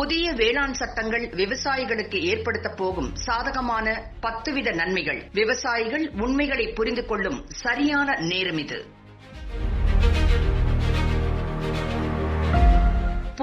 புதிய வேளாண் சட்டங்கள் விவசாயிகளுக்கு ஏற்படுத்த போகும் சாதகமான பத்து வித நன்மைகள். விவசாயிகள் உண்மைகளை புரிந்து கொள்ளும் சரியான நேரம் இது.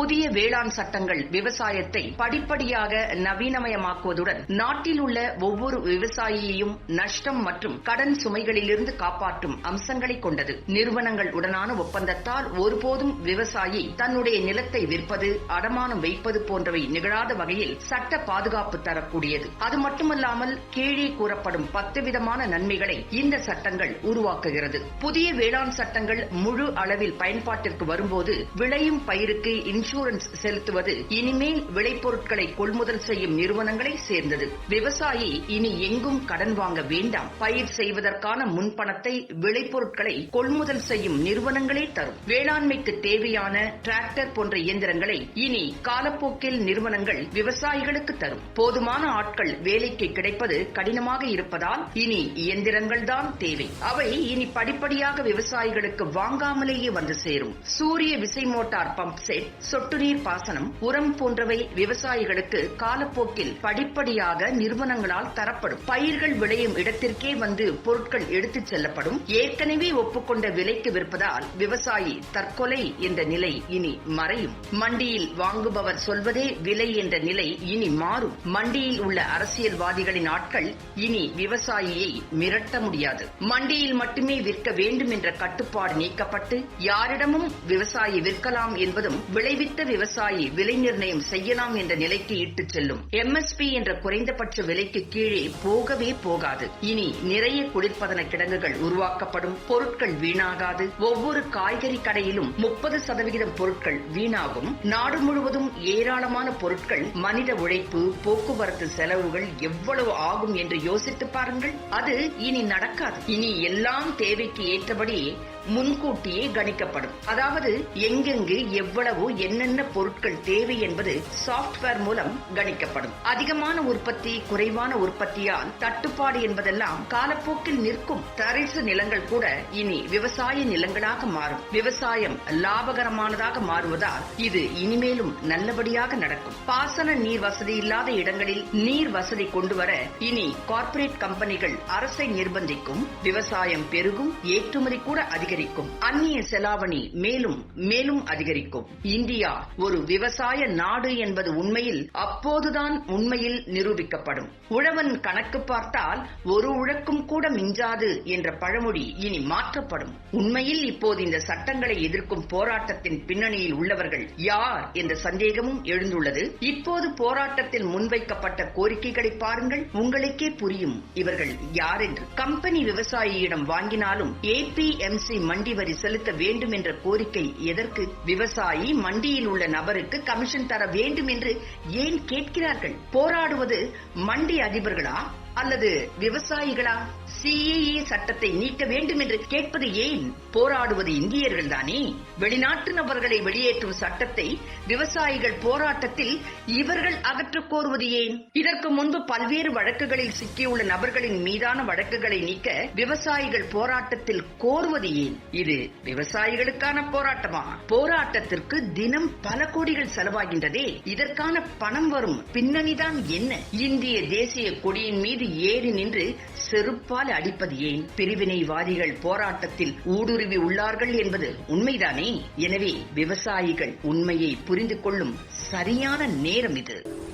புதிய வேளாண் சட்டங்கள் விவசாயத்தை படிப்படியாக நவீனமயமாக்குவதுடன் நாட்டில் உள்ள ஒவ்வொரு விவசாயியையும் நஷ்டம் மற்றும் கடன் சுமைகளிலிருந்து காப்பாற்றும் அம்சங்களை கொண்டது. நிறுவனங்கள் உடனான ஒப்பந்தத்தால் ஒருபோதும் விவசாயி தன்னுடைய நிலத்தை விற்பது அடமானம் வைப்பது போன்றவை நிகழாத வகையில் சட்ட பாதுகாப்பு தரக்கூடியது. அது மட்டுமல்லாமல் கீழே கூறப்படும் பத்து விதமான நன்மைகளை இந்த சட்டங்கள் உருவாக்குகிறது. புதிய வேளாண் சட்டங்கள் முழு அளவில் பயன்பாட்டிற்கு வரும்போது விளையும் பயிருக்கு இன்சூரன்ஸ் இன்சூரன்ஸ் செலுத்துவது இனிமேல் விளைபொருட்களை கொள்முதல் செய்யும் நிறுவனங்களை சேர்ந்தது. விவசாயி இனி எங்கும் கடன் வாங்க வேண்டாம். பயிர் செய்வதற்கான முன்பணத்தை விளைபொருட்களை கொள்முதல் செய்யும் நிறுவனங்களே தரும். வேளாண்மைக்கு தேவையான டிராக்டர் போன்ற இயந்திரங்களை இனி காலப்போக்கில் நிறுவனங்கள் விவசாயிகளுக்கு தரும். போதுமான ஆட்கள் வேலைக்கு கிடைப்பது கடினமாக இருப்பதால் இனி இயந்திரங்கள் தான் தேவை. அவை இனி படிப்படியாக விவசாயிகளுக்கு வாங்காமலேயே வந்து சேரும். சூரிய விசை மோட்டார் பம்ப் செட் சொட்டு நீர் பாசனம் உரம் போன்றவை விவசாயிகளுக்கு காலப்போக்கில் படிப்படியாக நிறுவனங்களால் தரப்படும். பயிர்கள் விளையும் இடத்திற்கே வந்து பொருட்கள் எடுத்துச் செல்லப்படும். ஏற்கனவே ஒப்புக்கொண்ட விலைக்கு விற்பதால் விவசாயி தற்கொலை என்ற நிலை இனி மறையும். மண்டியில் வாங்குபவர் சொல்வதே விலை என்ற நிலை இனி மாறும். மண்டியில் உள்ள அரசியல்வாதிகளின் ஆட்கள் இனி விவசாயியை மிரட்ட முடியாது. மண்டியில் மட்டுமே விற்க வேண்டும் என்ற கட்டுப்பாடு நீக்கப்பட்டு யாரிடமும் விவசாயி விற்கலாம் என்பதும் விளைவித்த விவசாயி விலை நிர்ணயம் செய்யலாம் என்ற நிலைக்கு இட்டு செல்லும். எம்எஸ்பி என்ற குறைந்தபட்ச விலைக்கு கீழே போகவே போகாது. இனி நிறைய குளிர்பதன கிடங்குகள் உருவாக்கப்படும். பொருட்கள் வீணாகாது. ஒவ்வொரு காய்கறி கடையிலும் முப்பது சதவிகிதம் பொருட்கள் வீணாகும். நாடு முழுவதும் ஏராளமான பொருட்கள் மனித உழைப்பு போக்குவரத்து செலவுகள் எவ்வளவு ஆகும் என்று யோசித்து பாருங்கள். அது இனி நடக்காது. இனி எல்லாம் தேவைக்கு ஏற்றபடி முன்கூட்டியே கணிக்கப்படும். அதாவது எங்கெங்கு எவ்வளவு என்னென்ன பொருட்கள் தேவை என்பது சாப்ட்வேர் மூலம் கணிக்கப்படும். அதிகமான உற்பத்தி குறைவான உற்பத்தியால் தட்டுப்பாடு என்பதெல்லாம் காலப்போக்கில் நிற்கும் தரிசு நிலங்கள் கூட இனி விவசாய நிலங்களாக மாறும். விவசாயம் லாபகரமானதாக மாறுவதால் இது இனிமேலும் நல்லபடியாக நடக்கும். பாசன நீர் வசதி இல்லாத இடங்களில் நீர் வசதி கொண்டு வர இனி கார்ப்பரேட் கம்பெனிகள் அரசை நிர்பந்திக்கும். விவசாயம் பெருகும் ஏற்றுமதி கூட அதிகரிக்கும். அதிகரிக்கும். அந்நிய செலாவணி மேலும் மேலும் அதிகரிக்கும். இந்தியா ஒரு விவசாய நாடு என்பது உண்மையில் அப்போதுதான் உண்மையில் நிரூபிக்கப்படும். உழவன் கணக்கு பார்த்தால் ஒரு உழக்கும் கூட மிஞ்சாது என்ற பழமொழி இனி மாற்றப்படும். உண்மையில் இப்போது இந்த சட்டங்களை எதிர்க்கும் போராட்டத்தின் பின்னணியில் உள்ளவர்கள் யார் என்ற சந்தேகமும் எழுந்துள்ளது. இப்போது போராட்டத்தில் முன்வைக்கப்பட்ட கோரிக்கைகளை பாருங்கள். உங்களுக்கே புரியும் இவர்கள் யார் என்று கம்பெனி விவசாயியிடம் வாங்கினாலும் ஏபிஎம்சி மண்டி வரி செலுத்த வேண்டும் என்ற கோரிக்கை எதற்கு? விவசாயி மண்டியில் உள்ள நபருக்கு கமிஷன் தர வேண்டும் என்று ஏன் கேட்கிறார்கள்? போராடுவது மண்டி அதிபர்களா? அல்லது விவசாயிகளா? சிஏஏ சட்டத்தை நீக்க வேண்டும் என்று கேட்பது ஏன்? போராடுவது இந்தியர்கள் தானே? வெளிநாட்டு நபர்களை வெளியேற்றும் சட்டத்தை விவசாயிகள் போராட்டத்தில் இவர்கள் அகற்றக் கோருவது ஏன்? இதற்கு முன்பு பல்வேறு வழக்குகளில் சிக்கியுள்ள நபர்களின் மீதான வழக்குகளை நீக்க விவசாயிகள் போராட்டத்தில் கோருவது ஏன்? இது விவசாயிகளுக்கான போராட்டமா? போராட்டத்திற்கு தினம் பல கோடிகள் செலவாகின்றதே. இதற்கான பணம் வரும். பின்னணிதான் என்ன? இந்திய தேசிய கொடியின் மீது ஏறி நின்று செருப்பால் அடிப்பது ஏன்? பிரிவினைவாதிகள் போராட்டத்தில் ஊடுருவி உள்ளார்கள் என்பது உண்மைதானே? எனவே விவசாயிகள் உண்மையை புரிந்து கொள்ளும் சரியான நேரம் இது.